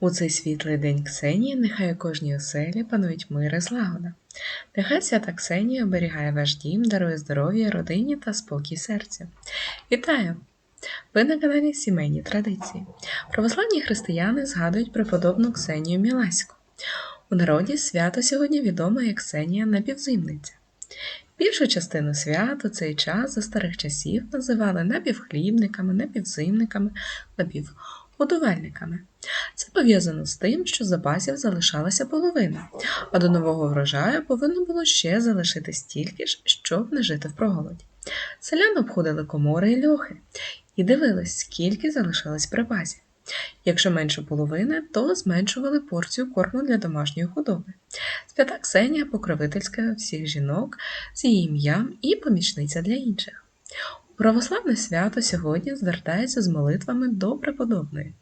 У цей світлий день Ксенії нехай у кожній оселі панують мир і злагода. Нехай свята Ксенія оберігає ваш дім, дарує здоров'я родині та спокій серцю. Вітаю! Ви на каналі Сімейні Традиції. Православні християни згадують преподобну Ксенію Мілаську. У народі свято сьогодні відоме як Ксенія Напівзимниця. Більшу частину свят у цей час за старих часів називали напівхлібниками, напівзимниками, напівгодувальниками. Це пов'язано з тим, що запасів залишалася половина, а до нового врожаю повинно було ще залишити стільки ж, щоб не жити в проголоді. Селяни обходили комори і льохи і дивились, скільки залишилось припасів. Якщо менше половини, то зменшували порцію корму для домашньої худоби. Свята Ксенія покровительська всіх жінок з її ім'ям і помічниця для інших. Православне свято сьогодні звертається з молитвами до преподобної,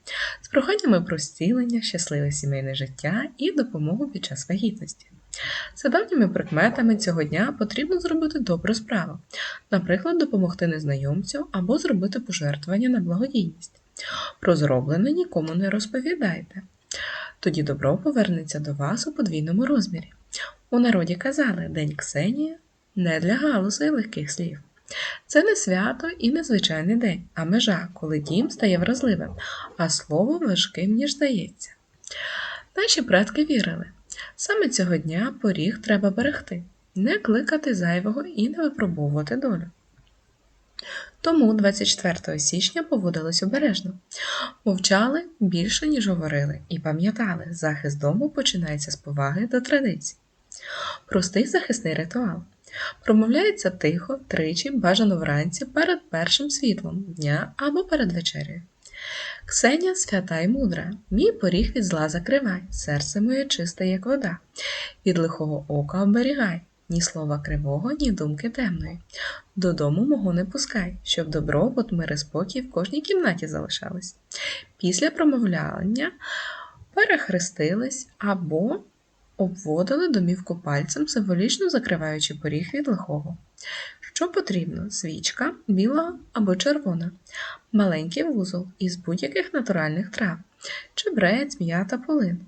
з проханнями про зцілення, щасливе сімейне життя і допомогу під час вагітності. За давніми прикметами цього дня потрібно зробити добру справу, наприклад, допомогти незнайомцю або зробити пожертвування на благодійність. Про зроблене нікому не розповідайте. Тоді добро повернеться до вас у подвійному розмірі. У народі казали День Ксенії не для галузу і легких слів. Це не свято і не звичайний день, а межа, коли дім стає вразливим, а слово важким, ніж здається. Наші предки вірили, саме цього дня поріг треба берегти, не кликати зайвого і не випробовувати долю. Тому 24 січня поводились обережно, мовчали більше, ніж говорили, і пам'ятали, захист дому починається з поваги до традицій. Простий захисний ритуал. Промовляється тихо, тричі, бажано вранці перед першим світлом дня або перед вечерею. Ксенія свята й мудра, мій поріг від зла закривай, серце моє чисте, як вода, від лихого ока оберігай, ні слова кривого, ні думки темної. Додому мого не пускай, щоб добробут, мир і спокій в кожній кімнаті залишались. Після промовляння перехрестились або обводили домівку пальцем, символічно закриваючи поріг від лихого. Що потрібно? Свічка, біла або червона, маленький вузол із будь-яких натуральних трав, чебрець, м'ята, полин,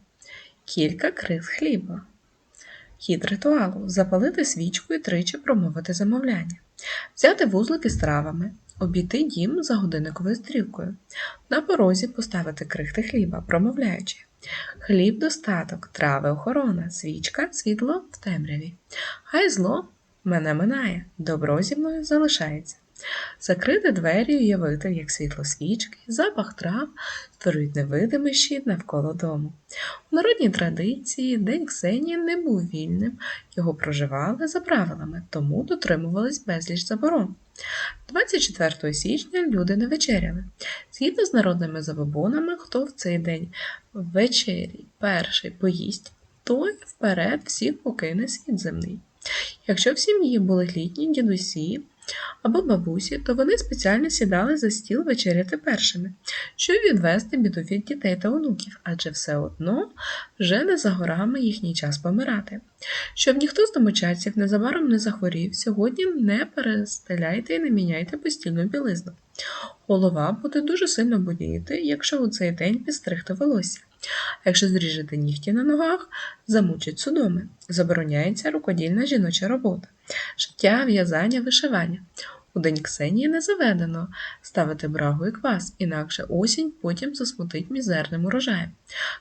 кілька криз хліба. Хід ритуалу запалити свічку і тричі промовити замовляння, взяти вузлики з травами, обійти дім за годинниковою стрілкою, на порозі поставити крихти хліба, промовляючи хліб достаток, трави охорона, свічка, світло в темряві. Хай зло мене минає, добро зі мною залишається. Закрити двері і уявити, як світло свічки, запах трав створюють невидимий щит навколо дому. У народній традиції День Ксенії не був вільним, його проживали за правилами, тому дотримувались безліч заборон. 24 січня люди не вечеряли. Згідно з народними забобонами, хто в цей день ввечері перший поїсть, той вперед всіх покине світ земний. Якщо в сім'ї були літні дідусі, або бабусі, то вони спеціально сідали за стіл вечеряти першими, щоб відвести біду від дітей та онуків, адже все одно вже не за горами їхній час помирати. Щоб ніхто з домочадців незабаром не захворів, сьогодні не перестеляйте і не міняйте постільну білизну. Голова буде дуже сильно боліти, якщо у цей день підстригти волосся. Якщо зріжете нігті на ногах, замучать судоми. Забороняється рукодільна жіноча робота, шиття, в'язання, вишивання. У день Ксенії не заведено ставити брагу і квас, інакше осінь потім засмутить мізерним урожаєм.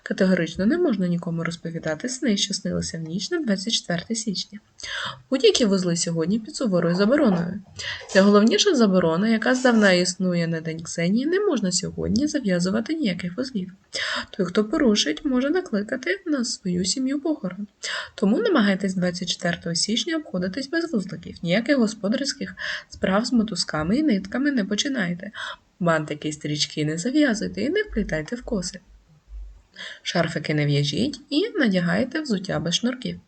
Категорично не можна нікому розповідати сни, що снилися в ніч на 24 січня. Будь-які вузли сьогодні під суворою забороною. Найголовніша заборона, яка здавна існує на День Ксенії, не можна сьогодні зав'язувати ніяких вузлів. Той, хто порушить, може накликати на свою сім'ю похорон. Тому намагайтесь 24 січня обходитись без вузликів, ніяких господарських справ з мотузками і нитками не починайте. Бантики і стрічки не зав'язуйте і не вплітайте в коси. Шарфики не в'яжіть і надягайте взуття без шнурків.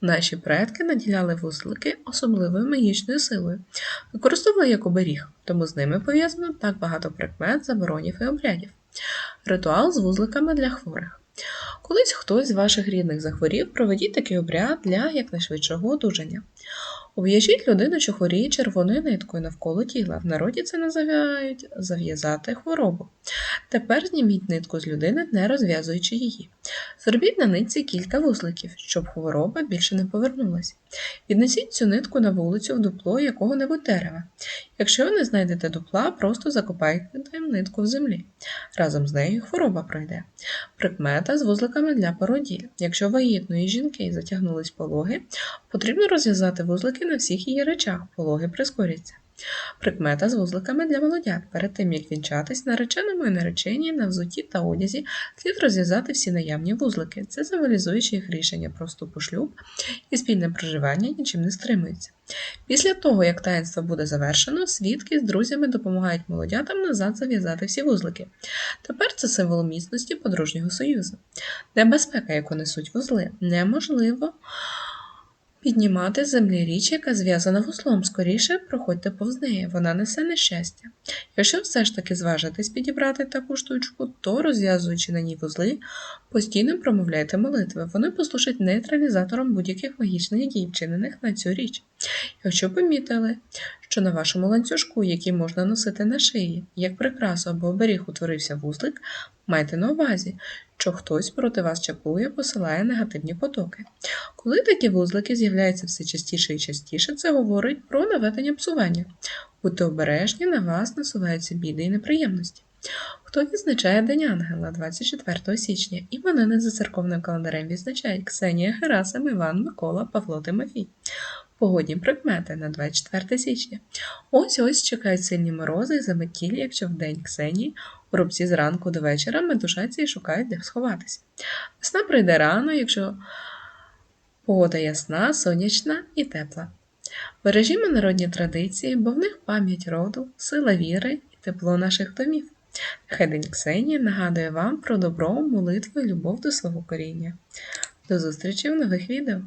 Наші предки наділяли вузлики особливою магічною силою, використовували як оберіг, тому з ними пов'язано так багато прикмет, заборонів і обрядів. Ритуал з вузликами для хворих. Колись хтось з ваших рідних захворів, проведіть такий обряд для якнайшвидшого одужання. Ув'яжіть людину, що хворіє червоною ниткою навколо тіла. В народі це називають зав'язати хворобу. Тепер зніміть нитку з людини, не розв'язуючи її. Зробіть на нитці кілька вузликів, щоб хвороба більше не повернулася. Віднесіть цю нитку на вулицю в дупло якого-небудь дерева. Якщо ви не знайдете дупла, просто закопайте нитку в землі. Разом з нею хвороба пройде. Прикмета з вузликами для породіль. Якщо вагітної жінки затягнулись пологи, потрібно розв'язати вузлики на всіх її речах, пологи прискоряться. Прикмета з вузликами для молодят. Перед тим, як вінчатись, нареченому і нареченій на взутті та одязі слід розв'язати всі наявні вузлики. Це символізуючи їх рішення про у шлюб і спільне проживання нічим не стримується. Після того, як таїнство буде завершено, свідки з друзями допомагають молодятам назад зав'язати всі вузлики. Тепер це символ міцності подружнього союзу. Небезпека, яку несуть вузли, неможливо піднімати з землі річ, яка зв'язана вуслом, Скоріше проходьте повз неї, вона несе нещастя. Якщо все ж таки зважитесь підібрати таку штучку, то, розв'язуючи на ній вузли, постійно промовляйте молитви. Вони послужать нейтралізатором будь-яких магічних дій, вчинених на цю річ. Якщо помітили, що на вашому ланцюжку, який можна носити на шиї, як прикрасу або оберіг утворився вузлик, майте на увазі, що хтось проти вас чаклує, посилає негативні потоки. Коли такі вузлики з'являються все частіше і частіше, це говорить про наведення псування. Будьте обережні, на вас насуваються біди і неприємності. Хто відзначає День Ангела 24 січня? Іменини за церковним календарем відзначають Ксенія Герасим, Іван, Микола, Павло Тимофій. Погодні прикмети на 24 січня. Ось ось чекають сильні морози і заметілі, якщо в день Ксенії у рубці зранку до вечора медушаться і шукають, де сховатися. Весна прийде рано, якщо погода ясна, сонячна і тепла. Бережімо народні традиції, бо в них пам'ять роду, сила віри і тепло наших домів. Нехай День Ксенії нагадує вам про добро, молитву і любов до свого коріння. До зустрічі в нових відео!